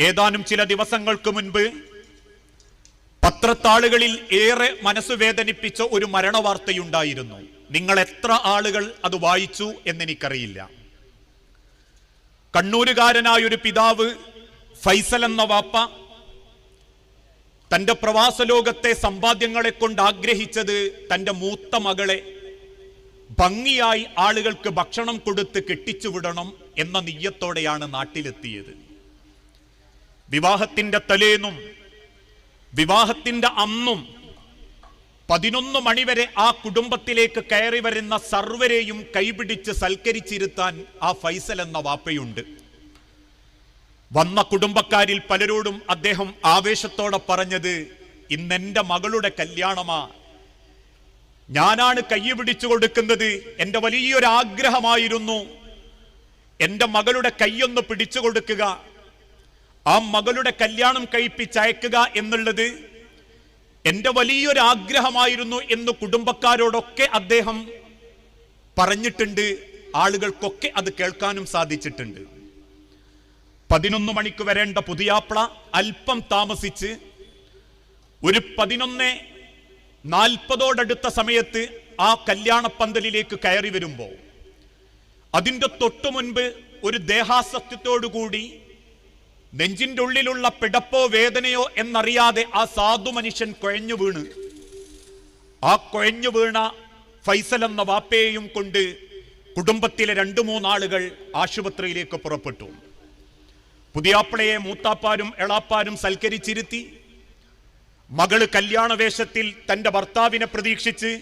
ഏതാനും ചില ദിവസങ്ങൾക്ക് മുൻപ് പത്രത്താളുകളിൽ ഏറെ മനസ്സുവേദനിപ്പിച്ച ഒരു മരണവാർത്തയുണ്ടായിരുന്നു. നിങ്ങൾ എത്ര ആളുകൾ അത് വായിച്ചു എന്നെനിക്കറിയില്ല. കണ്ണൂരുകാരനായ ഒരു പിതാവ് ഫൈസൽ എന്ന വാപ്പ തന്റെ പ്രവാസ ലോകത്തെ സമ്പാദ്യങ്ങളെ കൊണ്ട് ആഗ്രഹിച്ചത് തന്റെ മൂത്ത മകളെ ഭംഗിയായി ആളുകൾക്ക് ഭക്ഷണം കൊടുത്ത് കെട്ടിച്ചുവിടണം എന്ന നീയത്തോടെയാണ് നാട്ടിലെത്തിയത്. വിവാഹത്തിന്റെ തലേന്നും വിവാഹത്തിന്റെ അന്നും പതിനൊന്ന് മണിവരെ ആ കുടുംബത്തിലേക്ക് കയറി വരുന്ന സർവരെയും കൈപിടിച്ച് സൽക്കരിച്ചിരുത്താൻ ആ ഫൈസൽ എന്ന വാപ്പയുണ്ട്. വന്ന കുടുംബക്കാരിൽ പലരോടും അദ്ദേഹം ആവേശത്തോടെ പറഞ്ഞത് ഇന്നെന്റെ മകളുടെ കല്യാണമാ. ഞാനാണ് കൈ പിടിച്ചു കൊടുക്കുന്നത്. എന്റെ വലിയൊരു ആഗ്രഹമായിരുന്നു എന്റെ മകളുടെ കൈയൊന്ന് പിടിച്ചു കൊടുക്കുക. ആ മകളുടെ കല്യാണം കഴിപ്പിച്ച് അയക്കുക എന്നുള്ളത് എന്റെ വലിയൊരു ആഗ്രഹമായിരുന്നു എന്ന് കുടുംബക്കാരോടൊക്കെ അദ്ദേഹം പറഞ്ഞിട്ടുണ്ട്. ആളുകൾക്കൊക്കെ അത് കേൾക്കാനും സാധിച്ചിട്ടുണ്ട്. പതിനൊന്ന് മണിക്ക് വരേണ്ട പുതിയാപ്ല അല്പം താമസിച്ച് ഒരു പതിനൊന്ന് നാൽപ്പതോടടുത്ത സമയത്ത് ആ കല്യാണപ്പന്തലിലേക്ക് കയറി വരുമ്പോൾ അതിന്റെ തൊട്ടു മുൻപ് ഒരു ദേഹാസത്യത്തോടുകൂടി നെഞ്ചിന്റെ ഉള്ളിലുള്ള പിടപ്പോ വേദനയോ എന്നറിയാതെ ആ സാധു മനുഷ്യൻ കുഴഞ്ഞു വീണ്. ആ കുഴഞ്ഞു വീണ ഫൈസൽ എന്ന വാപ്പയെയും കൊണ്ട് കുടുംബത്തിലെ രണ്ടു മൂന്നാളുകൾ ആശുപത്രിയിലേക്ക് പുറപ്പെട്ടു. പുതിയാപ്പിളയെ മൂത്താപ്പാരും എളാപ്പാരും സൽക്കരിച്ചിരുത്തി. മകൾ കല്യാണ വേഷത്തിൽ തന്റെ ഭർത്താവിനെ പ്രതീക്ഷിച്ച്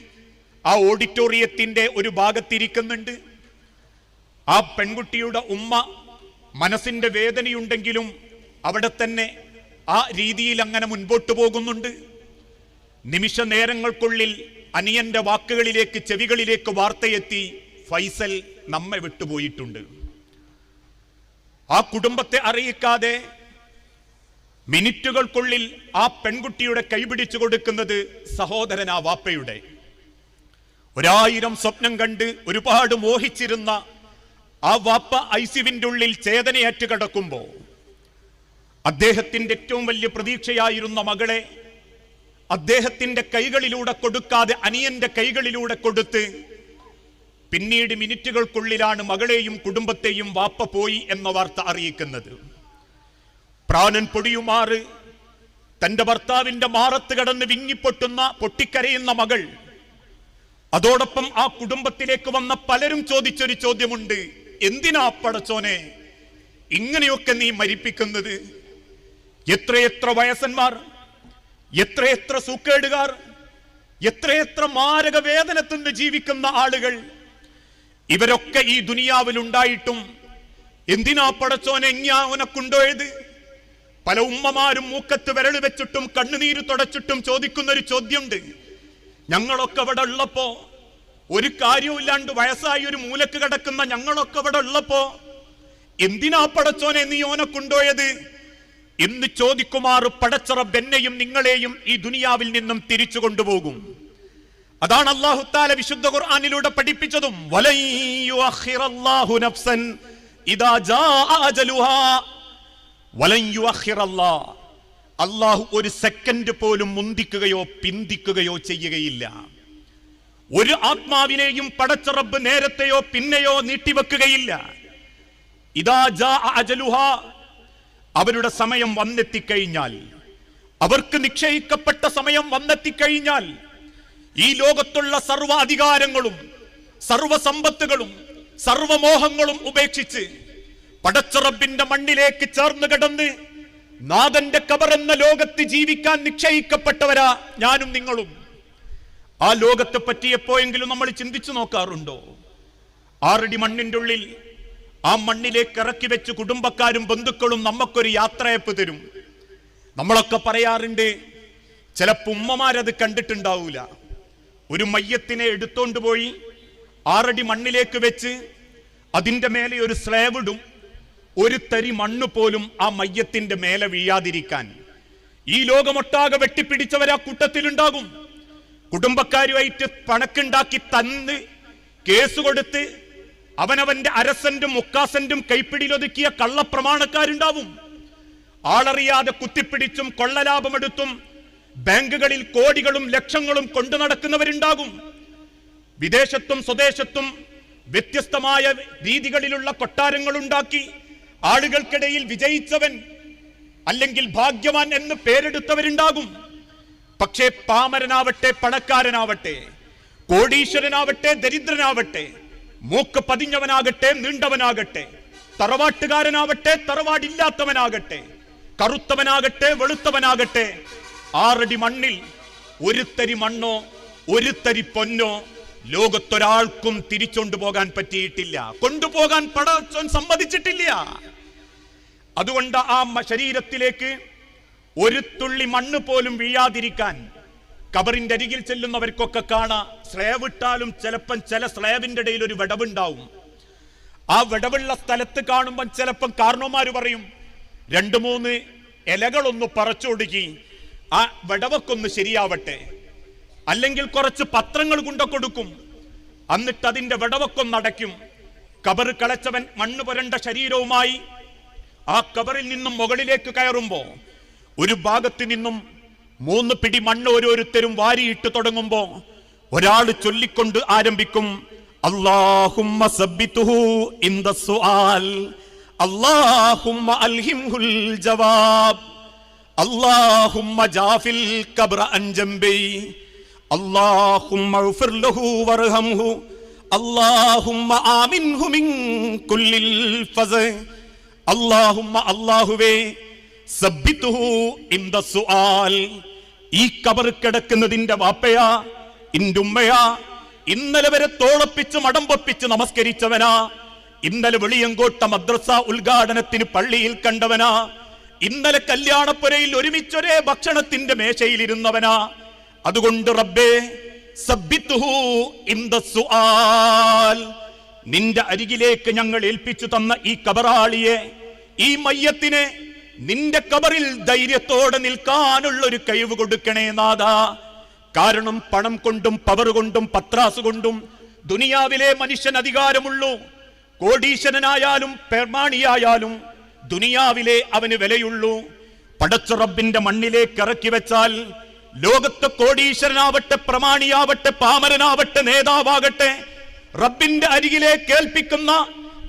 ആ ഓഡിറ്റോറിയത്തിന്റെ ഒരു ഭാഗത്തിരിക്കുന്നുണ്ട്. ആ പെൺകുട്ടിയുടെ ഉമ്മ മനസ്സിന്റെ വേദനയുണ്ടെങ്കിലും അവിടെ തന്നെ ആ രീതിയിൽ അങ്ങനെ മുൻപോട്ട് പോകുന്നുണ്ട്. നിമിഷ നേരങ്ങൾക്കുള്ളിൽ അനിയന്റെ വാക്കുകളിലേക്ക് ചെവികളിലേക്ക് വാർത്തയെത്തി ഫൈസൽ നമ്മെ വിട്ടുപോയിട്ടുണ്ട്. ആ കുടുംബത്തെ അറിയിക്കാതെ മിനിറ്റുകൾക്കുള്ളിൽ ആ പെൺകുട്ടിയുടെ കൈപിടിച്ചു കൊടുക്കുന്നത് സഹോദരൻ ആ വാപ്പയുടെ. ഒരായിരം സ്വപ്നം കണ്ട് ഒരുപാട് മോഹിച്ചിരുന്ന ആ വാപ്പ ഐസിവിന്റെ ഉള്ളിൽ ചേതനയേറ്റ് കിടക്കുമ്പോ അദ്ദേഹത്തിന്റെ ഏറ്റവും വലിയ പ്രതീക്ഷയായിരുന്ന മകളെ അദ്ദേഹത്തിന്റെ കൈകളിലൂടെ കൊടുക്കാതെ അനിയന്റെ കൈകളിലൂടെ കൊടുത്ത് പിന്നീട് മിനിറ്റുകൾക്കുള്ളിലാണ് മകളെയും കുടുംബത്തെയും വാപ്പ പോയി എന്ന വാർത്ത അറിയിക്കുന്നത്. പ്രാണൻ പൊടിയുമാറ് തന്റെ ഭർത്താവിന്റെ മാറത്ത് കടന്ന് വിങ്ങിപ്പൊട്ടുന്ന പൊട്ടിക്കരയുന്ന മകൾ. അതോടൊപ്പം ആ കുടുംബത്തിലേക്ക് വന്ന പലരും ചോദിച്ചൊരു ചോദ്യമുണ്ട്. എന്തിനാ പടച്ചോനെ ഇങ്ങനെയൊക്കെ നീ മരിപ്പിക്കുന്നത്? എത്രയെത്ര വയസ്സന്മാർ? എത്രയെത്ര സൂക്കേടുകാർ? എത്രയെത്ര മാരക വേദനത്തിന് ജീവിക്കുന്ന ആളുകൾ? ഇവരൊക്കെ ഈ ദുനിയാവിൽ ഉണ്ടായിട്ടും എന്തിനാ പടച്ചോനെ എങ്ങാവനെ കൊണ്ടുപോയത്? പല ഉമ്മമാരും മൂക്കത്ത് വിരൽ വെച്ചിട്ടും കണ്ണുനീര് തുടച്ചിട്ടും ചോദിക്കുന്നൊരു ചോദ്യമുണ്ട്. ഞങ്ങളൊക്കെ അവിടെ ഉള്ളപ്പോ ഒരു കാര്യവുമില്ലാണ്ട് വയസ്സായി ഒരു മൂലക്ക് കിടക്കുന്ന ഞങ്ങളൊക്കെ ഇവിടെ ഉള്ളപ്പോ എന്തിനാ പടച്ചോനെ നീ ഓനെ കൊണ്ടുപോയത്? എന്ന് ചോദിക്കുമാറ് പടച്ചറബ് എന്നെയും നിങ്ങളെയും ഈ ദുനിയാവിൽ നിന്നും തിരിച്ചു കൊണ്ടുപോകും. അതാണ് അള്ളാഹു താല വിശുദ്ധ ഖുർആാനിലൂടെ പഠിപ്പിച്ചതും. അള്ളാഹു ഒരു സെക്കൻഡ് പോലും മുന്തിക്കുകയോ പിന്തിക്കുകയോ ചെയ്യുകയില്ല. ഒരു ആത്മാവിനെയും പടച്ചറബ് നേരത്തെയോ പിന്നെയോ നീട്ടിവെക്കുകയില്ല. ഇതാ ജാ അജലുഹ അവരുടെ സമയം വന്നെത്തിക്കഴിഞ്ഞാൽ അവർക്ക് നിശ്ചയിക്കപ്പെട്ട സമയം വന്നെത്തിക്കഴിഞ്ഞാൽ ഈ ലോകത്തുള്ള സർവ അധികാരങ്ങളും സർവസമ്പത്തുകളും സർവമോഹങ്ങളും ഉപേക്ഷിച്ച് പടച്ചറബിന്റെ മണ്ണിലേക്ക് ചേർന്ന് കിടന്ന് നാഥന്റെ കബർ എന്ന ലോകത്ത് ജീവിക്കാൻ നിശ്ചയിക്കപ്പെട്ടവരാ ഞാനും നിങ്ങളും. ആ ലോകത്തെ പറ്റി എപ്പോഴെങ്കിലും നമ്മൾ ചിന്തിച്ചു നോക്കാറുണ്ടോ? ആറടി മണ്ണിന്റെ ഉള്ളിൽ ആ മണ്ണിലേക്ക് ഇറക്കി വെച്ച് കുടുംബക്കാരും ബന്ധുക്കളും നമുക്കൊരു യാത്രയപ്പ് തരും. നമ്മളൊക്കെ പറയാറുണ്ട് ചിലപ്പോൾ ഉമ്മമാരത് കണ്ടിട്ടുണ്ടാവൂല. ഒരു മയ്യത്തിനെ എടുത്തോണ്ട് പോയി ആറടി മണ്ണിലേക്ക് വെച്ച് അതിന്റെ മേലെ ഒരു സ്ലേവിടും ഒരു തരി മണ്ണ് പോലും ആ മയ്യത്തിന്റെ മേലെ വീഴാതിരിക്കാൻ. ഈ ലോകമൊട്ടാകെ വെട്ടിപ്പിടിച്ചവരാ കൂട്ടത്തിലുണ്ടാകും. കുടുംബക്കാരുമായിട്ട് പണക്കുണ്ടാക്കി തന്ന് കേസ് കൊടുത്ത് അവനവന്റെ അരസന്റും മുക്കാസന്റും കൈപ്പിടിയിലൊതുക്കിയ കള്ളപ്രമാണക്കാരുണ്ടാവും. ആളറിയാതെ കുത്തിപ്പിടിച്ചും കൊള്ളലാഭമെടുത്തും ബാങ്കുകളിൽ കോടികളും ലക്ഷങ്ങളും കൊണ്ടു നടക്കുന്നവരുണ്ടാകും. വിദേശത്തും സ്വദേശത്തും വ്യത്യസ്തമായ രീതികളിലുള്ള കൊട്ടാരങ്ങൾ ഉണ്ടാക്കി ആളുകൾക്കിടയിൽ വിജയിച്ചവൻ അല്ലെങ്കിൽ ഭാഗ്യവാൻ എന്ന് പേരെടുത്തവരുണ്ടാകും. പക്ഷേ പാമരനാവട്ടെ പണക്കാരനാവട്ടെ കോടീശ്വരനാവട്ടെ ദരിദ്രനാവട്ടെ മൂക്ക് പതിഞ്ഞവനാകട്ടെ നീണ്ടവനാകട്ടെ തറവാട്ടുകാരനാവട്ടെ തറവാടില്ലാത്തവനാകട്ടെ കറുത്തവനാകട്ടെ വെളുത്തവനാകട്ടെ ആറടി മണ്ണിൽ ഒരു തരി മണ്ണോ ഒരു തരി പൊന്നോ ലോകത്തൊരാൾക്കും തിരിച്ചൊണ്ടു പോകാൻ പറ്റിയിട്ടില്ല. കൊണ്ടുപോകാൻ പടച്ചോൻ സമ്മതിച്ചിട്ടില്ല. അതുകൊണ്ട് ആ ശരീരത്തിലേക്ക് ഒരു തുള്ളി മണ്ണ് പോലും വീഴാതിരിക്കാൻ കബറിന്റെ അരികിൽ ചെല്ലുന്നവർക്കൊക്കെ കാണാം സ്ലേവിട്ടാലും ചിലപ്പം ചില സ്ലേവിന്റെ ഇടയിൽ ഒരു വിടവുണ്ടാവും. ആ വിടവുള്ള സ്ഥലത്ത് കാണുമ്പം ചിലപ്പം കാരണവന്മാര് പറയും രണ്ടു മൂന്ന് ഇലകളൊന്ന് പറിച്ചൊടുക്കി ആ വിടവക്കൊന്ന് ശരിയാവട്ടെ. അല്ലെങ്കിൽ കുറച്ച് പത്രങ്ങൾ കൊണ്ട കൊടുക്കും. എന്നിട്ട് അതിന്റെ വിടവൊക്കൊന്നടയ്ക്കും കബർ കളച്ചവൻ മണ്ണ് പുരണ്ട ശരീരവുമായി ആ കബറിൽ നിന്നും മുകളിലേക്ക് കയറുമ്പോ ഒരു ഭാഗത്ത് നിന്നും മൂന്ന് പിടി മണ്ണ് ഓരോരുത്തരും വാരിയിട്ട് തുടങ്ങുമ്പോൾ ഒരാൾ ചൊല്ലിക്കൊണ്ട് ആരംഭിക്കും അള്ളാഹുമ്മ അൽഹിംഹുൽ ജവാബ് ജാഫിൽ കബ്ര വർഹംഹു ആമിൻഹു മിൻ കുല്ലിൽ ഫസ് അള്ളാഹുവേ ഈ കബർ കിടക്കുന്നതിന്റെ വാപ്പയാ ഇന്റുമ്മയാ. ഇന്നലെ വരെ തോളപ്പിച്ച് മടമ്പൊപ്പിച്ച് നമസ്കരിച്ചവനാ. ഇന്നലെ വെളിയങ്കോട്ട മദ്രസ ഉദ്ഘാടനത്തിന് പള്ളിയിൽ കണ്ടവനാ. ഇന്നലെ കല്യാണപ്പുരയിൽ ഒരുമിച്ചൊരേ ഭക്ഷണത്തിന്റെ മേശയിലിരുന്നവനാ. അതുകൊണ്ട് റബ്ബേ നിന്റെ അരികിലേക്ക് ഞങ്ങൾ ഏൽപ്പിച്ചു തന്ന ഈ കബറാളിയെ ഈ മയ്യത്തിനെ നിന്റെ കബറിൽ ധൈര്യത്തോടെ നിൽക്കാനുള്ള ഒരു കഴിവ് കൊടുക്കണേ നാഥാ. കാരണം പണം കൊണ്ടും പവർ കൊണ്ടും പത്രാസ് കൊണ്ടും ദുനിയാവിലെ മനുഷ്യൻ അധികാരമുള്ളൂ. കോടീശ്വരനായാലും പെർമാണിയായാലും ദുനിയാവിലെ അവന് വിലയുള്ളൂ. പടച്ചുറബിന്റെ മണ്ണിലേക്ക് ഇറക്കി വെച്ചാൽ ലോകത്തെ കോടീശ്വരനാവട്ടെ പ്രമാണിയാവട്ടെ പാമരനാവട്ടെ നേതാവാകട്ടെ റബ്ബിന്റെ അരികിലെ കേൾപ്പിക്കുന്ന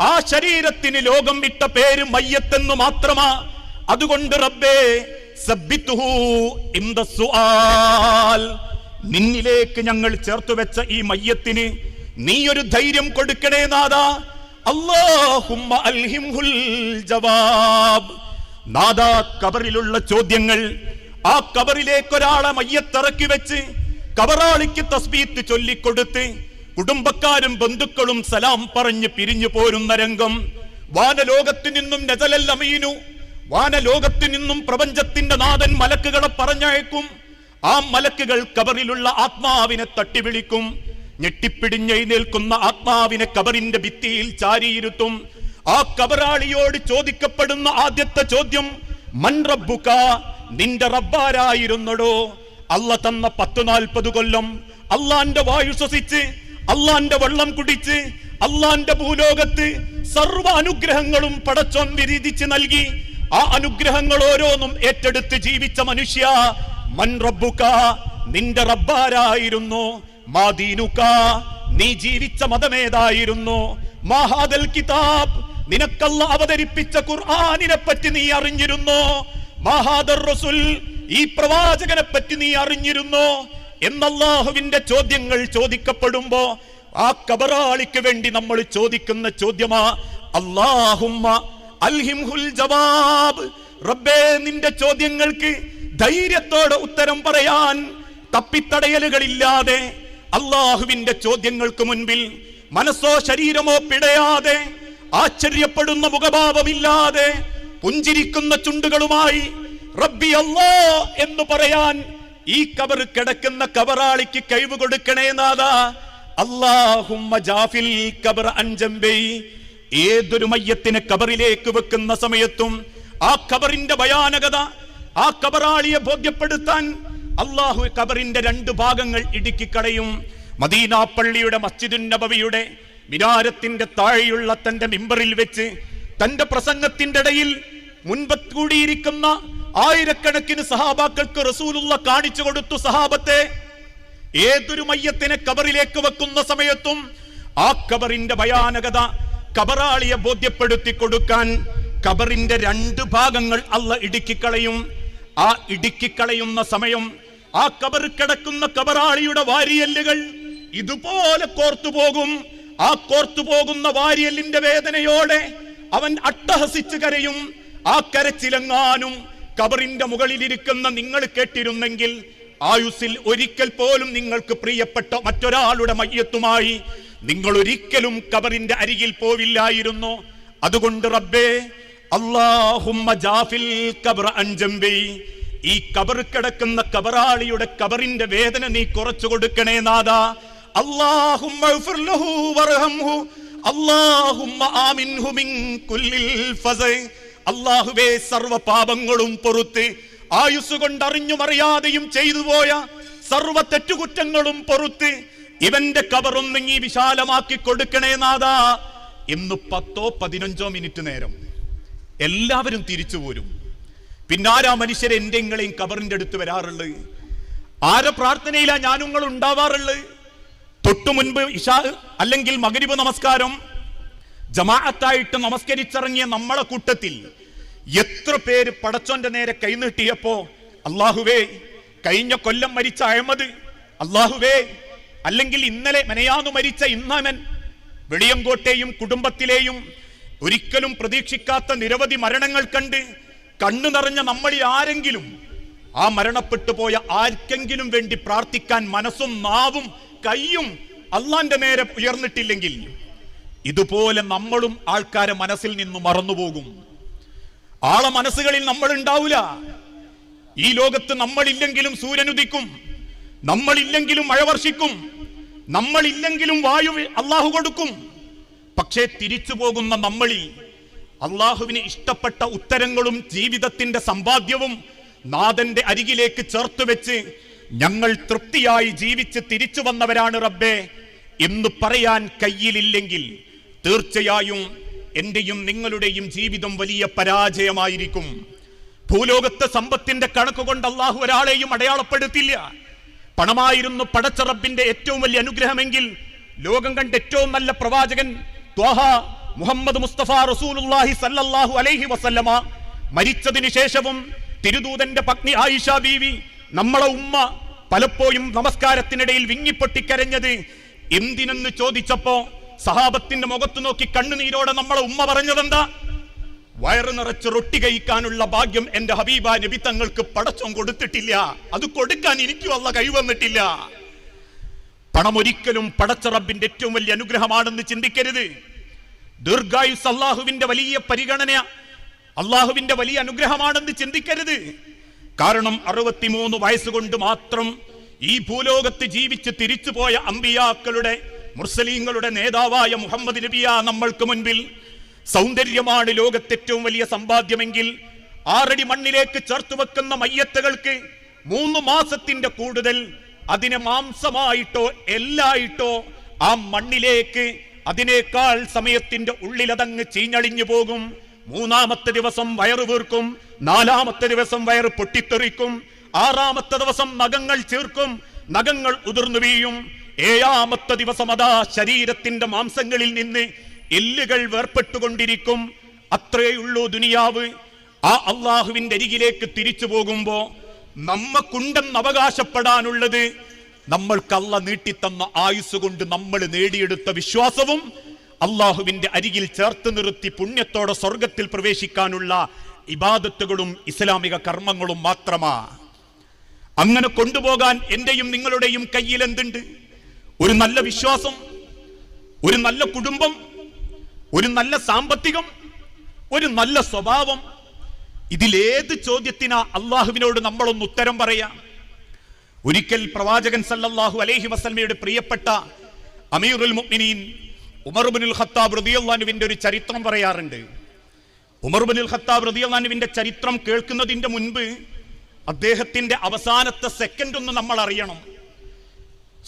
ആ ശരീരത്തിന് ലോകം വിട്ട പേര് മയ്യത്തെന്നു മാത്രമാ. അതുകൊണ്ട് റബ്ബേ നിന്നിലേക്ക് ഞങ്ങൾ ചേർത്തു വെച്ച ഈ മയ്യത്തിന് നീ ഒരു ധൈര്യം കൊടുക്കണേ നാദാ അൽഹിംഹുൽ ജവാബ്. നാദാ കബറിലുള്ള ചോദ്യങ്ങൾ. ആ കബറിലേക്ക് ഒരാളെ മയ്യത്തിറക്കി വെച്ച് കബറാളിക്ക് തസ്ബീത്ത് ചൊല്ലിക്കൊടുത്ത് കുടുംബക്കാരും ബന്ധുക്കളും സലാം പറഞ്ഞ് പിരിഞ്ഞു പോരുന്ന രംഗം. വാനലോകത്തു നിന്നും നജലല്ലമീനു വാനലോകത്തു നിന്നും പ്രപഞ്ചത്തിന്റെ നാഥൻ മലക്കുകളെ പറഞ്ഞയക്കും. ആ മലക്കുകൾ കബറിലുള്ള ആത്മാവിനെ തട്ടിവിളിക്കും. ഞെട്ടിപ്പിടിഞ്ഞെഴുന്നേൽക്കുന്ന ആത്മാവിനെ കബറിന്റെ ഭിത്തിയിൽ ചാരിയിരുത്തും. ആ കബറാളിയോട് ചോദിക്കപ്പെടുന്ന ആദ്യത്തെ ചോദ്യം മൺ റബ്ബുക? നിന്റെ റബ്ബാരായിരുന്നടോ? അല്ല തന്ന പത്ത് നാൽപ്പത് കൊല്ലം അള്ളാന്റെ വായു ശ്വസിച്ച് അള്ളാന്റെ വെള്ളം കുടിച്ച് അള്ളാന്റെ ഭൂലോകത്ത് സർവ അനുഗ്രഹങ്ങളും പടച്ചോൻ വിരീതിച്ച് നൽകി. ആ അനുഗ്രഹങ്ങൾ ഓരോന്നും ഏറ്റെടുത്ത് ജീവിച്ച മനുഷ്യ. മൻ റബ്ബുക നിന്റെ റബ്ബാരായിരുന്നു. മാദീനുക നീ ജീവിച്ച മതമേതായിരുന്നു. മഹാദൽ കിതാബ് നിനക്കല്ല അവതരിപ്പിച്ച ഖുർആനിനെ പറ്റി നീ അറിഞ്ഞിരുന്നു. മഹാദർ റസുൽ ഈ പ്രവാചകനെ പറ്റി നീ അറിഞ്ഞിരുന്നോ. എന്നല്ലാഹുവിന്റെ ചോദ്യങ്ങൾ ചോദിക്കപ്പെടുമ്പോ ആ കബറാളിക്ക് വേണ്ടി നമ്മൾ ചോദിക്കുന്ന ചോദ്യമാ അല്ലാഹുമ്മ അൽഹിംഹുൽ ജവാബ്. റബ്ബേ നിന്റെ ചോദ്യങ്ങൾക്ക് ധൈര്യത്തോടെ ഉത്തരം പറയാൻ തപ്പിത്തടയലുകളില്ലാതെ അള്ളാഹുവിന്റെ ചോദ്യങ്ങൾക്ക് മുൻപിൽ മനസ്സോ ശരീരമോ പിടയാതെ ആശ്ചര്യപ്പെടുന്ന മുഖഭാവമില്ലാതെ പുഞ്ചിരിക്കുന്ന ചുണ്ടുകളുമായി റബ്ബി അല്ലോ എന്ന് പറയാൻ ഈ കബർ കിടക്കുന്ന കവറാളിക്ക് കഴിവ് കൊടുക്കണേ നാദാ അല്ലാഹുമ്മ ജാഫിൽ കബർ അഞ്ചമ്പേ ഏതൊരു മയ്യത്തിനെ കബറിലേക്ക് വെക്കുന്ന സമയത്തും ആ കബറിന്റെ ഭയാനകത ആ കബറാളിയെ ബോധ്യപ്പെടുത്താൻ അള്ളാഹു കബറിന്റെ രണ്ട് ഭാഗങ്ങൾ ഇടുക്കിക്കളയും മദീന പള്ളിയുടെ മസ്ജിദുൻ നബവിയുടെ മിനാരത്തിന്റെ താഴെയുള്ള തന്റെ മിമ്പറിൽ വെച്ച് തന്റെ പ്രസംഗത്തിന്റെ ഇടയിൽ മുൻപ് കൂടിയിരിക്കുന്ന ആയിരക്കണക്കിന് സഹാബാക്കൾക്ക് റസൂലുള്ള കാണിച്ചു കൊടുത്തു സഹാബത്തെ. ഏതൊരു മയ്യത്തിനെ കബറിലേക്ക് വെക്കുന്ന സമയത്തും ആ കബറിന്റെ ഭയാനകത കബറാളിയെ ബോധ്യപ്പെടുത്തി കൊടുക്കാൻ കബറിന്റെ രണ്ട് ഭാഗങ്ങൾ അല്ല ഇടുക്കിക്കളയും ആ ഇടുക്കിക്കളയുന്ന സമയം ആ കബർ കിടക്കുന്ന കബറാളിയുടെ വാരിയല്ലുകൾ ഇതുപോലെ കോർത്തുപോകും ആ കോർത്തുപോകുന്ന വാരിയല്ലിന്റെ വേദനയോടെ അവൻ അട്ടഹസിച്ചു കരയും. ആ കരച്ചിലങ്ങാനും കബറിന്റെ മുകളിലിരിക്കുന്ന നിങ്ങൾ കേട്ടിരുന്നെങ്കിൽ ആയുസിൽ ഒരിക്കൽ പോലും നിങ്ങൾക്ക് പ്രിയപ്പെട്ട മറ്റൊരാളുടെ മയ്യത്തുമായി നിങ്ങൾ ഒരിക്കലും കബറിന്റെ അരികിൽ പോവില്ലായിരുന്നു. അതുകൊണ്ട് റബ്ബേ അല്ലാഹുമ്മ ജാഫിൽ കബർ അൻജംബി ഈ കബർ കിടക്കുന്ന കബറാളിയുടെ കബറിന്റെ വേദന നീ കുറച്ചു കൊടുക്കണേ നാദാ വർഹംഹു അല്ലാഹുമ്മ ആമിൻഹു മിൻ കുല്ലിൽ ഫസ. അല്ലാഹുവേ സർവ പാപങ്ങളും പൊറുത്ത് ആയുസ് കൊണ്ട് അറിഞ്ഞും അറിയാതെയും ചെയ്തു പോയ സർവ തെറ്റുകുറ്റങ്ങളും പൊറുത്ത് ഇവന്റെ കബറൊന്ന് നീ വിശാലമാക്കി കൊടുക്കണേ നാദാ ഇന്ന് പത്തോ പതിനഞ്ചോ മിനിറ്റ് നേരം എല്ലാവരും തിരിച്ചു പോരും. പിന്നാരാ മനുഷ്യരെ എന്റെ ഇങ്ങളെയും കബറിന്റെ അടുത്ത് വരാറുള്ളത് ആരെ പ്രാർത്ഥനയിലാ ഞാനുങ്ങൾ ഉണ്ടാവാറുള്ളത് തൊട്ടു മുൻപ് ഇഷാ അല്ലെങ്കിൽ മകരിബ് നമസ്കാരം ജമാഅത്തായിട്ട് നമസ്കരിച്ചിറങ്ങിയ നമ്മളെ കൂട്ടത്തിൽ എത്ര പേര് പടച്ചോന്റെ നേരെ കൈനീട്ടിയപ്പോ അള്ളാഹുവേ കഴിഞ്ഞ കൊല്ലം മരിച്ച അഹമ്മദ് അള്ളാഹുവേ അല്ലെങ്കിൽ ഇന്നലെ മെനയാന്നു മരിച്ച ഇന്നാമൻ വെളിയങ്കോട്ടെയും കുടുംബത്തിലെയും ഒരിക്കലും പ്രതീക്ഷിക്കാത്ത നിരവധി മരണങ്ങൾ കണ്ട് കണ്ണു നിറഞ്ഞ നമ്മളിൽ ആരെങ്കിലും ആ മരണപ്പെട്ടു പോയ ആർക്കെങ്കിലും വേണ്ടി പ്രാർത്ഥിക്കാൻ മനസ്സും നാവും കയ്യും അള്ളാന്റെ നേരെ ഉയർന്നിട്ടില്ലെങ്കിൽ ഇതുപോലെ നമ്മളും ആൾക്കാരെ മനസ്സിൽ നിന്ന് മറന്നുപോകും. ആളെ മനസ്സുകളിൽ നമ്മൾ ഉണ്ടാവില്ല ഈ ലോകത്ത് നമ്മളില്ലെങ്കിലും സൂര്യനുദിക്കും. നമ്മളില്ലെങ്കിലും മഴ വർഷിക്കും. നമ്മളില്ലെങ്കിലും വായു അള്ളാഹു കൊടുക്കും. പക്ഷേ തിരിച്ചു പോകുന്ന നമ്മളിൽ അള്ളാഹുവിന് ഇഷ്ടപ്പെട്ട ഉത്തരങ്ങളും ജീവിതത്തിന്റെ സമ്പാദ്യവും നാഥന്റെ അരികിലേക്ക് ചേർത്ത് വെച്ച് ഞങ്ങൾ തൃപ്തിയായി ജീവിച്ച് തിരിച്ചു വന്നവരാണ് റബ്ബേ എന്ന് പറയാൻ കയ്യിലില്ലെങ്കിൽ തീർച്ചയായും എന്റെയും നിങ്ങളുടെയും ജീവിതം വലിയ പരാജയമായിരിക്കും. ഭൂലോകത്തെ സമ്പത്തിന്റെ കണക്ക് കൊണ്ട് അള്ളാഹു ഒരാളെയും അടയാളപ്പെടുത്തില്ല. പണമായിരുന്നു പടച്ചറബിന്റെ ഏറ്റവും വലിയ അനുഗ്രഹമെങ്കിൽ ലോകം കണ്ട ഏറ്റവും നല്ല പ്രവാചകൻ മുഹമ്മദ് മുസ്തഫ റസൂലുള്ളാഹി സല്ലല്ലാഹു അലൈഹി വസല്ലമ. മരിച്ചതിന് ശേഷവും തിരുദൂതന്റെ പത്നി ആയിഷ ബീവി നമ്മളെ ഉമ്മ പലപ്പോഴും നമസ്കാരത്തിനിടയിൽ വിങ്ങിപ്പൊട്ടിക്കരഞ്ഞത് എന്തിനെന്ന് ചോദിച്ചപ്പോ സഹാബത്തിന്റെ മുഖത്ത് നോക്കി കണ്ണുനീരോടെ നമ്മളെ ഉമ്മ പറഞ്ഞതെന്താ? വയറ് നിറച്ച് റൊട്ടി കഴിക്കാനുള്ള ഭാഗ്യം എന്റെ ഹബീബ നബി തങ്ങൾക്ക് പടച്ചം കൊടുത്തിട്ടില്ല. അത് കൊടുക്കാൻ എനിക്കും അല്ല കഴിവന്നിട്ടില്ല പണം ഒരിക്കലും പടച്ച റബ്ബിന്റെ ഏറ്റവും വലിയ അനുഗ്രഹമാണെന്ന് ചിന്തിക്കരുത്. ദീർഘായുസ് അള്ളാഹുവിന്റെ വലിയ പരിഗണന അള്ളാഹുവിന്റെ വലിയ അനുഗ്രഹമാണെന്ന് ചിന്തിക്കരുത്. കാരണം അറുപത്തിമൂന്ന് വയസ്സുകൊണ്ട് മാത്രം ഈ ഭൂലോകത്ത് ജീവിച്ച് തിരിച്ചുപോയ അമ്പിയാക്കളുടെ മുർസലീങ്ങളുടെ നേതാവായ മുഹമ്മദ് നബിയ നമ്മൾക്ക് മുൻപിൽ സൗന്ദര്യമാണ് ലോകത്തെ ഏറ്റവും വലിയ സമ്പാദ്യമെങ്കിൽ ആറടി മണ്ണിലേക്ക് ചേർത്ത് വെക്കുന്ന മയ്യത്തുകൾക്ക് മൂന്ന് മാസത്തിന്റെ കൂടുതൽ അതിനെ മാംസമായിട്ടോ എല്ലായിട്ടോ ആ മണ്ണിലേക്ക് അതിനേക്കാൾ സമയത്തിന്റെ ഉള്ളിലതങ്ങ് ചീഞ്ഞളിഞ്ഞു പോകും. മൂന്നാമത്തെ ദിവസം വയറു വീർക്കും. നാലാമത്തെ ദിവസം വയറ് പൊട്ടിത്തെറിക്കും. ആറാമത്തെ ദിവസം നഖങ്ങൾ ചീർക്കും. നഖങ്ങൾ ഉതിർന്നു വീഴും. ഏഴാമത്തെ ദിവസം അതാ ശരീരത്തിന്റെ മാംസങ്ങളിൽ നിന്ന് എല്ലുകൾ വേർപ്പെട്ടുകൊണ്ടിരിക്കും. അത്രയുള്ളൂ ദുനിയാവ്. ആ അള്ളാഹുവിന്റെ അരികിലേക്ക് തിരിച്ചു പോകുമ്പോ നമ്മക്കുണ്ടെന്ന് അവകാശപ്പെടാനുള്ളത് നമ്മൾക്ക് അല്ല നീട്ടിത്തന്ന ആയുസ് കൊണ്ട് നമ്മൾ നേടിയെടുത്ത വിശ്വാസവും അള്ളാഹുവിന്റെ അരികിൽ ചേർത്ത് നിർത്തി പുണ്യത്തോടെ സ്വർഗത്തിൽ പ്രവേശിക്കാനുള്ള ഇബാദത്തുകളും ഇസ്ലാമിക കർമ്മങ്ങളും മാത്രമാ. അങ്ങനെ കൊണ്ടുപോകാൻ എന്റെയും നിങ്ങളുടെയും കയ്യിൽ എന്തുണ്ട് ഒരു നല്ല വിശ്വാസം ഒരു നല്ല കുടുംബം ഒരു നല്ല സാമ്പത്തികം ഒരു നല്ല സ്വഭാവം. ഇതിലേത് ചോദ്യത്തിനാ അള്ളാഹുവിനോട് നമ്മളൊന്ന് ഉത്തരം പറയാം? ഒരിക്കൽ പ്രവാചകൻ സല്ലല്ലാഹു അലൈഹി വസല്ലമയുടെ പ്രിയപ്പെട്ട അമീറുൽ മുഅ്മിനീൻ ഉമർ ബിനുൽ ഖത്താബ് റളിയല്ലാഹുവിന്റെ ഒരു ചരിത്രം പറയാറുണ്ട്. ഉമർ ബിനുൽ ഖത്താബ് റളിയല്ലാഹുവിന്റെ ചരിത്രം കേൾക്കുന്നതിന്റെ മുൻപ് അദ്ദേഹത്തിന്റെ അവസാനത്തെ സെക്കൻഡ് ഒന്ന് നമ്മൾ അറിയണം.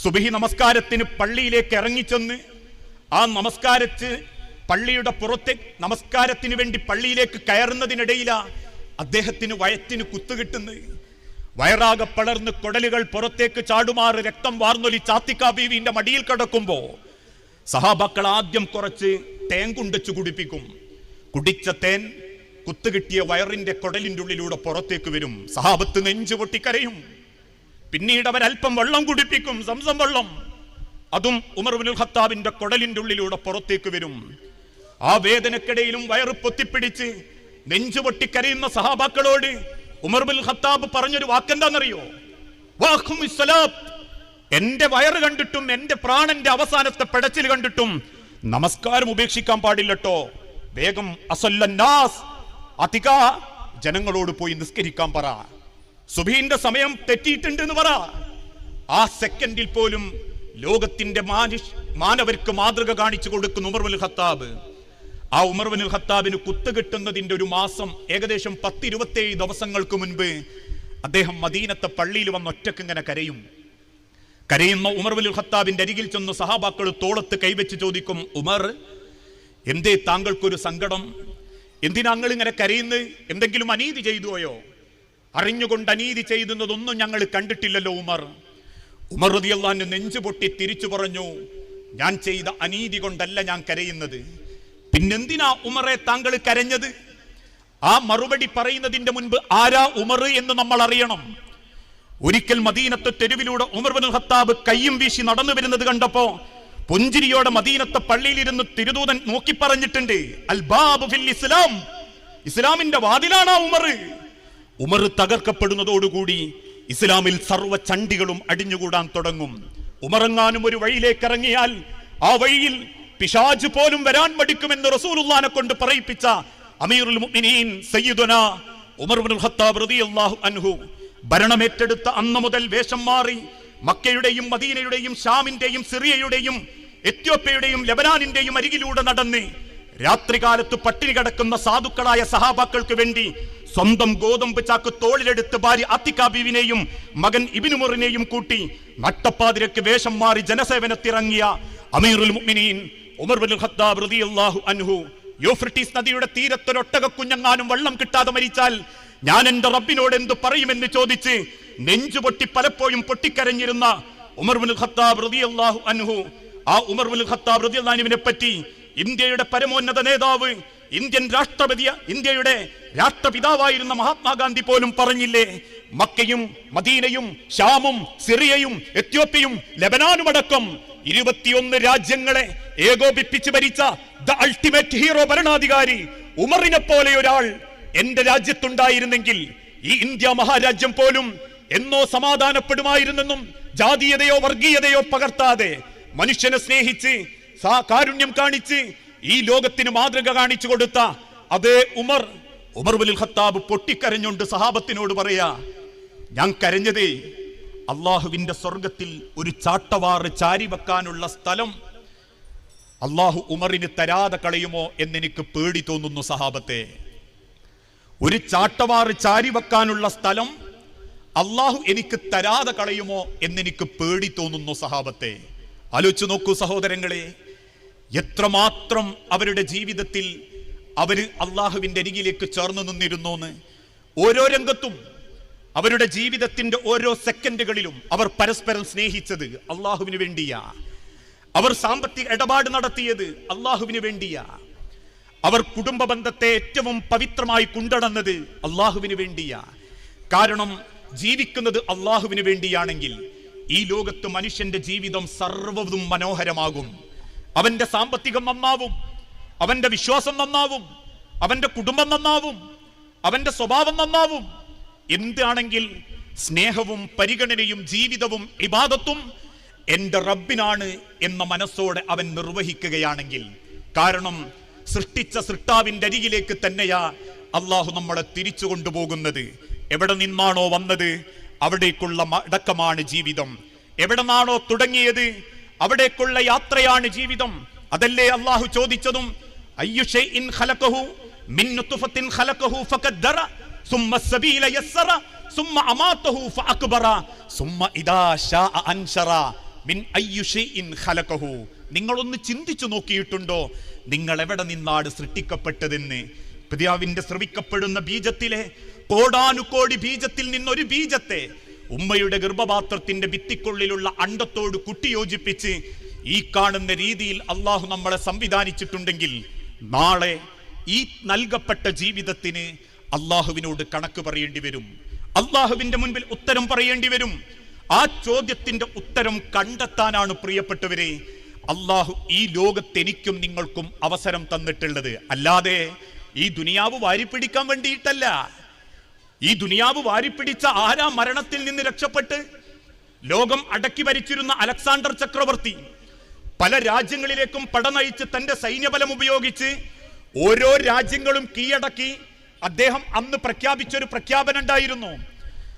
സുബഹി നമസ്കാരത്തിന് പള്ളിയിലേക്ക് ഇറങ്ങിച്ചെന്ന് ആ നമസ്കാരത്ത് പള്ളിയുടെ പുറത്തെ നമസ്കാരത്തിന് വേണ്ടി പള്ളിയിലേക്ക് കയറുന്നതിനിടയിലാ അദ്ദേഹത്തിന് വയറ്റിന് കുത്തുകിട്ടുന്നത്. വയറാകെ പളർന്ന് കൊടലുകൾ പുറത്തേക്ക് ചാടുമാറ് രക്തം വാർന്നൊലി ചാത്തിക്കാ ബീവിന്റെ മടിയിൽ കിടക്കുമ്പോ സഹാബാക്കൾ ആദ്യം കുറച്ച് തേൻ കുണ്ടച്ചു കുടിപ്പിക്കും. കുടിച്ച തേൻ കുത്തുകിട്ടിയ വയറിന്റെ കൊടലിന്റെ ഉള്ളിലൂടെ പുറത്തേക്ക് വരും. സഹാബത്ത് നെഞ്ചു പൊട്ടിക്കരയും. പിന്നീട് അവർ അല്പം വെള്ളം കുടിപ്പിക്കും സംസം വെള്ളം. അതും ഉമർ ഉൽ ഖത്താബിന്റെ കൊടലിന്റെ ഉള്ളിലൂടെ പുറത്തേക്ക് വരും. ആ വേദനക്കിടയിലും വയറ് പൊത്തിപ്പിടിച്ച് നെഞ്ചു പൊട്ടിക്കരയുന്ന സഹാബാക്കളോട് ഉമർ ബിൻ ഖത്താബ് പറഞ്ഞൊരു വാക്കെന്താണെന്നറിയോ. എന്റെ വയറ് കണ്ടിട്ടും എന്റെ പ്രാണന്റെ അവസാനത്തെ പിടച്ചിൽ കണ്ടിട്ടും നമസ്കാരം ഉപേക്ഷിക്കാൻ പാടില്ലട്ടോ. വേഗം അസല്ലന്നാസ് അതിക ജനങ്ങളോട് പോയി നിസ്കരിക്കാൻ പറ. സുബീന്റെ സമയം തെറ്റിയിട്ടുണ്ട് എന്ന് പറ. ആ സെക്കൻഡിൽ പോലും ലോകത്തിന്റെ മാനവർക്ക് മാതൃക കാണിച്ചു കൊടുക്കുന്ന ഉമർബുൽ ഖത്താബ്. ആ ഉമർ ബിൻ ഖത്താബിന് കുത്തുകിട്ടുന്നതിന്റെ ഒരു മാസം ഏകദേശം പത്തിരുപത്തേഴ് ദിവസങ്ങൾക്ക് മുൻപ് അദ്ദേഹം മദീനത്തെ പള്ളിയിൽ വന്ന് ഒറ്റയ്ക്ക് ഇങ്ങനെ കരയും. കരയുന്ന ഉമർ ബിൻ ഖത്താബിന്റെ അരികിൽ ചെന്ന് സഹാബാക്കൾ തോളത്ത് കൈവച്ച് ചോദിക്കും ഉമർ എന്തേ താങ്കൾക്കൊരു സങ്കടം? എന്തിനാ നിങ്ങൾ ഇങ്ങനെ കരയുന്നത് എന്തെങ്കിലും അനീതി ചെയ്തുപോയോ? അറിഞ്ഞുകൊണ്ട് അനീതി ചെയ്തുന്നതൊന്നും ഞങ്ങൾ കണ്ടിട്ടില്ലല്ലോ ഉമർ. ഉമർ റതിയല്ലാന്റെ നെഞ്ചു പൊട്ടി തിരിച്ചു പറഞ്ഞു ഞാൻ ചെയ്ത അനീതി കൊണ്ടല്ല ഞാൻ കരയുന്നത്. പിന്നെന്തിനാ ഉമറെ താങ്കൾ കരഞ്ഞത്? ആ മറുപടി പറയുന്നതിന്റെ മുൻപ് ആരാ ഉമർ എന്ന് നമ്മൾ അറിയണം. ഒരിക്കൽ മദീനത്തെ തെരുവിലൂടെ ഉമർ ബിൻ ഖത്താബ് കയ്യും വീശി നടന്നു വരുന്നത് കണ്ടപ്പോ പുഞ്ചിരിയോടെ മദീനത്തെ പള്ളിയിലിരുന്ന് തിരുദൂതൻ നോക്കി പറഞ്ഞിട്ടുണ്ട് അൽബാബ് ഫിൽ ഇസ്ലാം. ഇസ്ലാമിന്റെ വാതിലാണ് ആ ഉമർ. ഉമർ തകർക്കപ്പെടുന്നതോടുകൂടി ഇസ്ലാമിൽ സർവ ചണ്ടികളും അടിഞ്ഞുകൂടാൻ തുടങ്ങും. ഉമറങ്ങാനും ഒരു വഴിയിലേക്ക് ഇറങ്ങിയാൽ ആ വഴിയിൽ പിശാജ് പോലും വരാൻ മടിക്കുമെന്ന് റസൂലുള്ളാനെ കൊണ്ട് പറയിപ്പിച്ച അമീറുൽ മുഅ്മിനീൻ ഉമർ ഇബ്നുൽ ഖത്താബ് റളിയല്ലാഹു അൻഹു. ഭരണമേറ്റെടുത്ത അന്ന് മുതൽ വേഷം മാറി മക്കയുടെയും മദീനയുടെയും ഷാമിന്റെയും സിറിയയുടെയും എത്യോപ്യയുടെയും ലബനാനിന്റെയും അരികിലൂടെ നടന്ന് രാത്രികാലത്ത് പട്ടിണി കിടക്കുന്ന സാധുക്കളായ സഹാബാക്കൾക്ക് വേണ്ടി സ്വന്തം ഗോതമ്പ് ചാക്ക് തോളിലെടുത്ത് ഭാര്യ അത്തിക്കാബീവിനെയും മകൻ ഇബിനുമുറിനെയും കൂട്ടി നട്ടപ്പാതിരക്ക് വേഷം മാറി ജനസേവനത്തിറങ്ങിയ അമീറുൽ മുഅ്മിനീൻ ഉമർ ബിൻ ഖത്താബ് റളിയല്ലാഹു അൻഹു യൂഫ്രട്ടീസ് നദിയുടെ തീരത്തൊരൊട്ടക കുഞ്ഞങ്ങാനും വെള്ളം കിട്ടാതെ മരിച്ചാൽ ഞാൻ എന്റെ റബ്ബിനോട് എന്ത് പറയുമെന്ന് ചോദിച്ച് നെഞ്ചു പൊട്ടി പലപ്പോഴും പൊട്ടിക്കരഞ്ഞിരുന്ന ഉമർ ബിൻ ഖത്താബ് റളിയല്ലാഹു അൻഹു ആ ഉമർ ബിൻ ഖത്താബ് പറ്റി ഇന്ത്യയുടെ പരമോന്നത നേതാവ് ഇന്ത്യൻ രാഷ്ട്രപതി ഇന്ത്യയുടെ രാഷ്ട്രപിതാവായിരുന്ന മഹാത്മാഗാന്ധി പോലും പറഞ്ഞില്ലേ? മക്കയും മദീനയും ഷാമും സിറിയയും എത്യോപ്യയും ലബനാനും അടക്കം ഇരുപത്തിയൊന്ന് രാജ്യങ്ങളെ ഏകോപിപ്പിച്ച് ഭരിച്ച ദ അൾട്ടിമേറ്റ് ഹീറോ ഭരണാധികാരി ഉമറിനെ പോലെ ഒരാൾ എന്റെ രാജ്യത്തുണ്ടായിരുന്നെങ്കിൽ ഈ ഇന്ത്യ മഹാരാജ്യം പോലും എന്നോ സമാധാനപ്പെടുമായിരുന്നെന്നും ജാതീയതയോ വർഗീയതയോ പകർത്താതെ മനുഷ്യനെ സ്നേഹിച്ച് കാരുണ്യം കാണിച്ച് ഈ ലോകത്തിന് മാതൃക കാണിച്ചു കൊടുത്ത അതേ ഉമർ ഉമർ ബിൻ ഖത്താബ് പൊട്ടിക്കരഞ്ഞുകൊണ്ട് സഹാബത്തിനോട് പറയാ ഞാൻ കരഞ്ഞതേ അള്ളാഹുവിന്റെ സ്വർഗത്തിൽ ഒരു ചാട്ടവാറ് ചാരി വെക്കാനുള്ള സ്ഥലം അള്ളാഹു ഉമറിന് തരാതെ കളയുമോ എന്നെനിക്ക് പേടി തോന്നുന്നു സഹാബത്തെ. ഒരു ചാട്ടവാറ് ചാരി വെക്കാനുള്ള സ്ഥലം അള്ളാഹു എനിക്ക് തരാതെ കളയുമോ എന്നെനിക്ക് പേടി തോന്നുന്നു സഹാബത്തെ. ആലോചിച്ചു നോക്കൂ സഹോദരങ്ങളെ എത്രമാത്രം അവരുടെ ജീവിതത്തിൽ അവർ അള്ളാഹുവിന്റെ അരികിലേക്ക് ചേർന്ന് നിന്നിരുന്നു എന്ന് ഓരോ രംഗത്തും അവരുടെ ജീവിതത്തിന്റെ ഓരോ സെക്കൻഡുകളിലും അവർ പരസ്പരം സ്നേഹിച്ചത് അള്ളാഹുവിന് വേണ്ടിയാ. അവർ സാമ്പത്തിക ഇടപാട് നടത്തിയത് അള്ളാഹുവിന് വേണ്ടിയാ. അവർ കുടുംബ ബന്ധത്തെ ഏറ്റവും പവിത്രമായി കൊണ്ടുനടന്നത് അള്ളാഹുവിന് വേണ്ടിയാ. കാരണം ജീവിക്കുന്നത് അള്ളാഹുവിന് വേണ്ടിയാണെങ്കിൽ ഈ ലോകത്ത് മനുഷ്യന്റെ ജീവിതം സർവതും മനോഹരമാകും. അവന്റെ സാമ്പത്തികം നന്നാവും അവന്റെ വിശ്വാസം നന്നാവും അവന്റെ കുടുംബം നന്നാവും അവന്റെ സ്വഭാവം നന്നാവും. എന്താണെങ്കിൽ സ്നേഹവും പരിഗണനയും ജീവിതവും ഇബാദത്തും എന്റെ റബ്ബിനാണ് എന്ന മനസ്സോടെ അവൻ നിർവഹിക്കുകയാണെങ്കിൽ കാരണം സൃഷ്ടിച്ച സൃഷ്ടാവിന്റെ അരികിലേക്ക് തന്നെയാ അള്ളാഹു നമ്മളെ തിരിച്ചു കൊണ്ടുപോകുന്നത്. എവിടെ നിന്നാണോ വന്നത്? അവിടേക്കുള്ള അടക്കമാണ് ജീവിതം. എവിടെ നിന്നാണോ തുടങ്ങിയത്? അവിടേക്കുള്ള യാത്രയാണ് ജീവിതം. അതല്ലേ അള്ളാഹു ചോദിച്ചതും? നിങ്ങളൊന്ന് ചിന്തിച്ചു നോക്കിയിട്ടുണ്ടോ? നിങ്ങൾ എവിടെ നിന്നാണ് സൃഷ്ടിക്കപ്പെട്ടതെന്ന്? പിതാവിന്റെ ശ്രവിക്കപ്പെടുന്ന ബീജത്തിലെ കോടാനുകോടി ബീജത്തിൽ നിന്നൊരു ബീജത്തെ ഉമ്മയുടെ ഗർഭപാത്രത്തിന്റെ ഭിത്തിക്കുള്ളിലുള്ള അണ്ടത്തോട് കുട്ടിയോജിപ്പിച്ച് ഈ കാണുന്ന രീതിയിൽ അള്ളാഹു നമ്മളെ സംവിധാനിച്ചിട്ടുണ്ടെങ്കിൽ നാളെ ഈ നൽകപ്പെട്ട ജീവിതത്തിന് അള്ളാഹുവിനോട് കണക്ക് പറയേണ്ടി വരും. അള്ളാഹുവിന്റെ മുൻപിൽ ഉത്തരം പറയേണ്ടി വരും. ആ ചോദ്യത്തിന്റെ ഉത്തരം കണ്ടെത്താനാണ് പ്രിയപ്പെട്ടവരെ അള്ളാഹു ഈ ലോകത്തെനിക്കും നിങ്ങൾക്കും അവസരം തന്നിട്ടുള്ളത്. അല്ലാതെ ഈ ദുനിയാവ് വാരിപ്പിടിക്കാൻ വേണ്ടിയിട്ടല്ല. ഈ ദുനിയാവ് വാരിപ്പിടിച്ച ആരാ മരണത്തിൽ നിന്ന് രക്ഷപ്പെട്ട്? ലോകം അടക്കി ഭരിച്ചിരുന്ന അലക്സാണ്ടർ ചക്രവർത്തി പല രാജ്യങ്ങളിലേക്കും പടനയിച്ച് തന്റെ സൈന്യബലം ഉപയോഗിച്ച് ഓരോ രാജ്യങ്ങളും കീഴടക്കി അദ്ദേഹം അന്ന് പ്രഖ്യാപിച്ചൊരു പ്രഖ്യാപനം ഉണ്ടായിരുന്നു.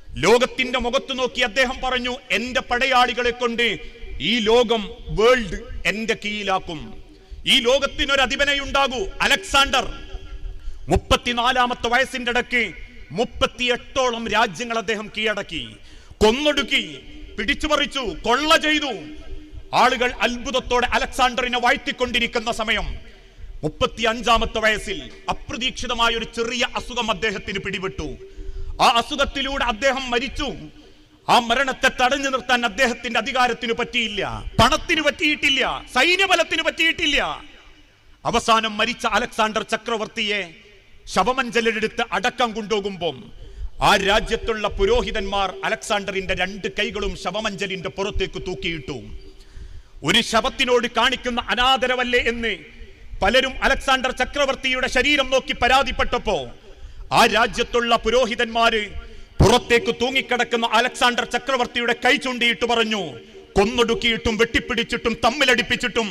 ലോകത്തിന്റെ മുഖത്ത് നോക്കി അദ്ദേഹം പറഞ്ഞു എന്റെ പടയാളികളെ കൊണ്ട് ഈ ലോകം വേൾഡ് എന്റെ കീഴിലാക്കും. ഈ ലോകത്തിനൊരു അധിപനയുണ്ടാകൂ അലക്സാണ്ടർ. മുപ്പത്തിനാലാമത്തെ വയസ്സിന്റെ ഇടയ്ക്ക് മുപ്പത്തിയെട്ടോളം രാജ്യങ്ങൾ അദ്ദേഹം കീഴടക്കി കൊന്നൊടുക്കി പിടിച്ചുപറിച്ചു കൊള്ള ചെയ്തു. ആളുകൾ അത്ഭുതത്തോടെ അലക്സാണ്ടറിനെ വാഴ്ത്തിക്കൊണ്ടിരിക്കുന്ന സമയം മുപ്പത്തി അഞ്ചാമത്തെ വയസ്സിൽ അപ്രതീക്ഷിതമായ ഒരു ചെറിയ അസുഖം അദ്ദേഹത്തിന് പിടിപെട്ടു. ആ അസുഖത്തിലൂടെ അദ്ദേഹം മരിച്ചു. ആ മരണത്തെ തടഞ്ഞു നിർത്താൻ അദ്ദേഹത്തിന്റെ അധികാരത്തിന് പറ്റിയില്ല. പണത്തിന് പറ്റിയിട്ടില്ല. സൈന്യബലത്തിന് പറ്റിയിട്ടില്ല. അവസാനം മരിച്ച അലക്സാണ്ടർ ചക്രവർത്തിയെ ശവമഞ്ചലെടുത്ത് അടക്കം കൊണ്ടുപോകുമ്പോൾ ആ രാജ്യത്തുള്ള പുരോഹിതന്മാർ അലക്സാണ്ടറിന്റെ രണ്ട് കൈകളും ശവമഞ്ചലിന്റെ പുറത്തേക്ക് തൂക്കിയിട്ടു. ഒരു ശവത്തിനോട് കാണിക്കുന്ന അനാദരവല്ലേ എന്ന് പലരും അലക്സാണ്ടർ ചക്രവർത്തിയുടെ ശരീരം നോക്കി പരാതിപ്പെട്ടപ്പോ ആ രാജ്യത്തുള്ള പുരോഹിതന്മാര് പുറത്തേക്ക് തൂങ്ങിക്കിടക്കുന്ന അലക്സാണ്ടർ ചക്രവർത്തിയുടെ കൈ ചൂണ്ടിയിട്ട് പറഞ്ഞു കൊന്നൊടുക്കിയിട്ടും വെട്ടിപ്പിടിച്ചിട്ടും തമ്മിലടിപ്പിച്ചിട്ടും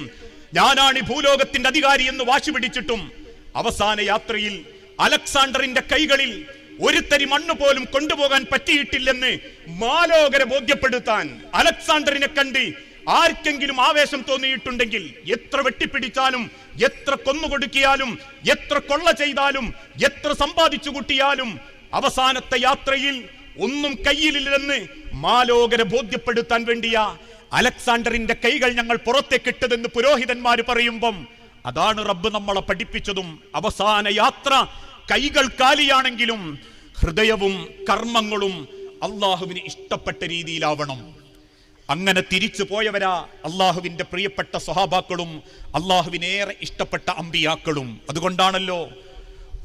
ഞാനാണ് ഭൂലോകത്തിന്റെ അധികാരി എന്ന് വാശി പിടിച്ചിട്ടും അവസാന യാത്രയിൽ അലക്സാണ്ടറിന്റെ കൈകളിൽ ഒരു തരി മണ്ണ് പോലും കൊണ്ടുപോകാൻ പറ്റിയിട്ടില്ലെന്ന് മാലോകരെ ബോധ്യപ്പെടുത്താൻ അലക്സാണ്ടറിനെ കണ്ട് ആർക്കെങ്കിലും ആവേശം തോന്നിയിട്ടുണ്ടെങ്കിൽ എത്ര വെട്ടിപ്പിടിച്ചാലും എത്ര കൊന്നുകൊടുക്കിയാലും എത്ര കൊള്ള ചെയ്താലും എത്ര സമ്പാദിച്ചു കൂട്ടിയാലും അവസാനത്തെ യാത്രയിൽ ഒന്നും കയ്യിലില്ലെന്ന് മാലോകരെ ബോധ്യപ്പെടുത്താൻ വേണ്ടിയ അലക്സാണ്ടറിന്റെ കൈകൾ ഞങ്ങൾ പുറത്തേക്കിട്ടതെന്ന് പുരോഹിതന്മാർ പറയുമ്പം അതാണ് റബ്ബ് നമ്മളെ പഠിപ്പിച്ചതും അവസാന യാത്ര കൈകൾ കാലിയാണെങ്കിലും ഹൃദയവും കർമ്മങ്ങളും അള്ളാഹുവിന് ഇഷ്ടപ്പെട്ട രീതിയിലാവണം. അങ്ങനെ തിരിച്ചു പോയവരാ അള്ളാഹുവിന്റെ പ്രിയപ്പെട്ട സ്വഹാബാക്കളും അള്ളാഹുവിനേറെ ഇഷ്ടപ്പെട്ട അമ്പിയാക്കളും. അതുകൊണ്ടാണല്ലോ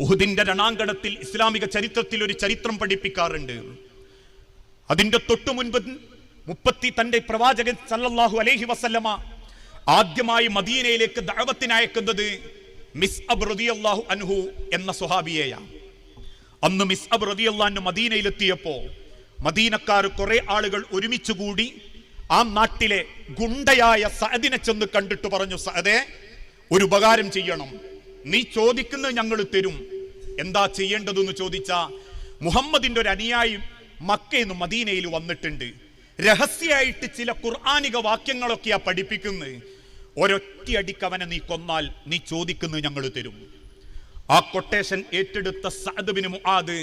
ഉഹുദിന്റെ രണാങ്കണത്തിൽ ഇസ്ലാമിക ചരിത്രത്തിൽ ഒരു ചരിത്രം പഠിപ്പിക്കാറുണ്ട്. അതിന്റെ തൊട്ടു മുൻപ് മുപ്പത്തി തന്റെ പ്രവാചകൻ സല്ലല്ലാഹു അലൈഹി വസല്ലമ ആദ്യമായി മദീനയിലേക്ക് ദഅവത്തിനയക്കുന്നത് മിസ് അബ് അനുഹു അൻഹു എന്ന സ്വഹാബിയെയാണ്. അന്ന് മിസ് അബ് റളിയല്ലാഹു മദീനയിലെത്തിയപ്പോ മദീനക്കാർ കുറെ ആളുകൾ ഒരുമിച്ച് കൂടി ആ നാട്ടിലെ ഗുണ്ടയായ സഅദിനെ ചെന്ന് കണ്ടിട്ട് പറഞ്ഞു സഅദേ ഒരു ഉപകാരം ചെയ്യണം. നീ ചോദിക്കുന്നത് ഞങ്ങൾ തരും. എന്താ ചെയ്യേണ്ടതെന്ന് ചോദിച്ച മുഹമ്മദിന്റെ ഒരു അനുയായി മക്കയിൽ നിന്ന് മദീനയിൽ വന്നിട്ടുണ്ട്. രഹസ്യമായിട്ട് ചില ഖുർആാനിക വാക്യങ്ങളൊക്കെയാ പഠിപ്പിക്കുന്നത്. ഒരൊറ്റയടിക്ക് അവനെ നീ കൊന്നാൽ നീ ചോദിക്കുന്നു ഞങ്ങൾ തരും. ആ കൊട്ടേഷൻ ഏറ്റെടുത്ത സഅദ്ബിന് മുആദ്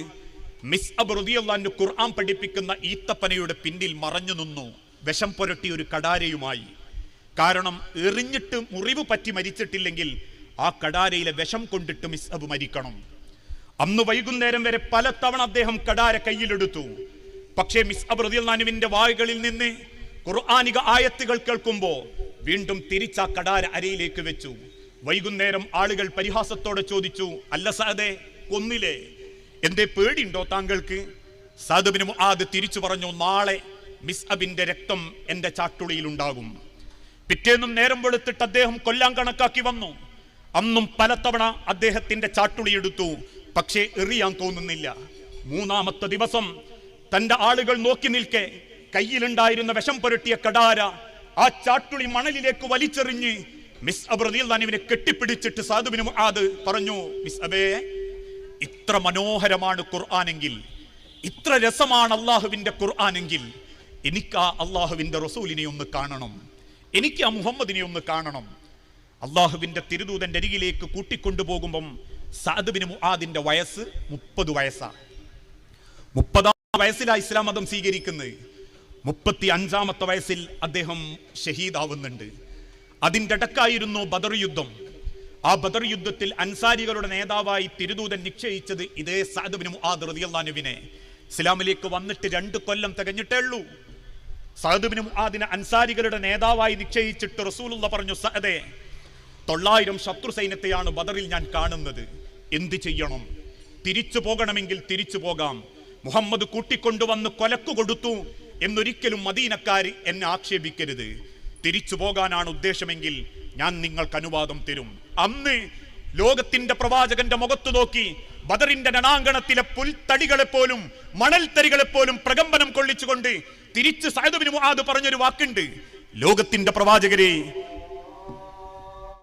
മിസ് അബ് റളിയല്ലാഹു ഖുർആൻ പഠിപ്പിക്കുന്ന ഈത്തപ്പനയുടെ പിന്നിൽ മറഞ്ഞു നിന്നു. വിഷം പുരട്ടി ഒരു കടാരയുമായി. കാരണം എറിഞ്ഞിട്ട് മുറിവ് പറ്റി മരിച്ചിട്ടില്ലെങ്കിൽ ആ കടാരയിലെ വിഷം കൊണ്ടിട്ട് മിസ് അബ് മരിക്കണം. അന്ന് വൈകുന്നേരം വരെ പലതവണ അദ്ദേഹം കടാര കയ്യിലെടുത്തു. പക്ഷേ മിസ് അബ് റളിയല്ലാഹുവിന്റെ വായുകളിൽ നിന്ന് ഖുർആാനിക ആയത്തുകൾ കേൾക്കുമ്പോൾ വീണ്ടും തിരിച്ച കടാര അരയിലേക്ക് വെച്ചു. വൈകുന്നേരം ആളുകൾ പരിഹാസത്തോടെ ചോദിച്ചു അല്ല സാദേ കൊന്നില്ലേ എന്തേ പേടിയുണ്ടോ താങ്കൾക്ക്? സാദുബിന് ആദ് തിരിച്ചു പറഞ്ഞു നാളെ മിസ് അബിന്റെ രക്തം എന്റെ ചാട്ടുളിയിൽ ഉണ്ടാകും പിറ്റേന്നും നേരം വെളുത്തിട്ട് അദ്ദേഹം കൊല്ലാൻ കണക്കാക്കി വന്നു. അന്നും പലതവണ അദ്ദേഹത്തിന്റെ ചാട്ടുളി എടുത്തു. പക്ഷേ എറിയാൻ തോന്നുന്നില്ല. മൂന്നാമത്തെ ദിവസം തന്റെ ആളുകൾ നോക്കി നിൽക്കെ കയ്യിലുണ്ടായിരുന്ന വിഷം പുരട്ടിയ കടാര ആ ചാട്ടുളി മണലിലേക്ക് വലിച്ചെറിഞ്ഞ് മിസ് അബ്രദീൽവിനെ കെട്ടിപ്പിടിച്ചിട്ട് സാധുവിന് അത് പറഞ്ഞു മിസ് അബേ ഇത്ര മനോഹരമാണ് ഖുർആാനെങ്കിൽ ഇത്ര രസമാണ് അള്ളാഹുവിന്റെ ഖുർആാനെങ്കിൽ എനിക്ക് ആ അള്ളാഹുവിന്റെ റസൂലിനെ ഒന്ന് കാണണം എനിക്ക് ആ മുഹമ്മദിനെ ഒന്ന് കാണണം. അള്ളാഹുവിന്റെ തിരുദൂതന്റെ അരികിലേക്ക് കൂട്ടിക്കൊണ്ടുപോകുമ്പം സാദുബിന് മുആദിന്റെ വയസ്സ് മുപ്പത് വയസ്സാണ് മുപ്പതാം വയസ്സിലാണ് ഇസ്ലാം മതം സ്വീകരിക്കുന്നത്. മുപ്പത്തി അഞ്ചാമത്തെ വയസ്സിൽ അദ്ദേഹം ഷഹീദാവുന്നുണ്ട്. അതിന്റെ ഇടക്കായിരുന്നു ബദർ യുദ്ധം. ആ ബദർ യുദ്ധത്തിൽ അൻസാരികളുടെ നേതാവായി തിരുദൂതൻ നിശ്ചയിച്ചത് ഇതേ സാദുബിന് മുആദ് റളിയല്ലാഹുവിനെ ഇസ്ലാമിലേക്ക് വന്നിട്ട് രണ്ട് കൊല്ലം തികഞ്ഞിട്ടേ ഉള്ളൂ. സഹദുബിന് മുആദിനെ അൻസാരികളുടെ നേതാവായി നിശ്ചയിച്ചിട്ട് റസൂലുള്ള പറഞ്ഞു സഹദേ തൊള്ളായിരം ശത്രു സൈന്യത്തെയാണ് ബദറിൽ ഞാൻ കാണുന്നത്. എന്ത് ചെയ്യണം? തിരിച്ചു പോകണമെങ്കിൽ തിരിച്ചു പോകാം. മുഹമ്മദ് കൂട്ടിക്കൊണ്ടുവന്ന് കൊലക്കു കൊടുത്തു. എന്നൊരിക്കലും മദീനക്കാർ എന്നെ ആക്ഷേപിക്കരുത്. തിരിച്ചു പോകാനാണ് ഉദ്ദേശമെങ്കിൽ ഞാൻ നിങ്ങൾക്ക് അനുവാദം തരും. അന്ന് ലോകത്തിന്റെ പ്രവാചകന്റെ മുഖത്തു നോക്കി ബദറിന്റെ രണാങ്കണത്തിലെ പുൽത്തടികളെ പോലും പ്രകമ്പനം കൊള്ളിച്ചുകൊണ്ട് തിരിച്ച് സഹദബിന് മുആദ് പറഞ്ഞൊരു വാക്കുണ്ട്. ലോകത്തിന്റെ പ്രവാചകരെ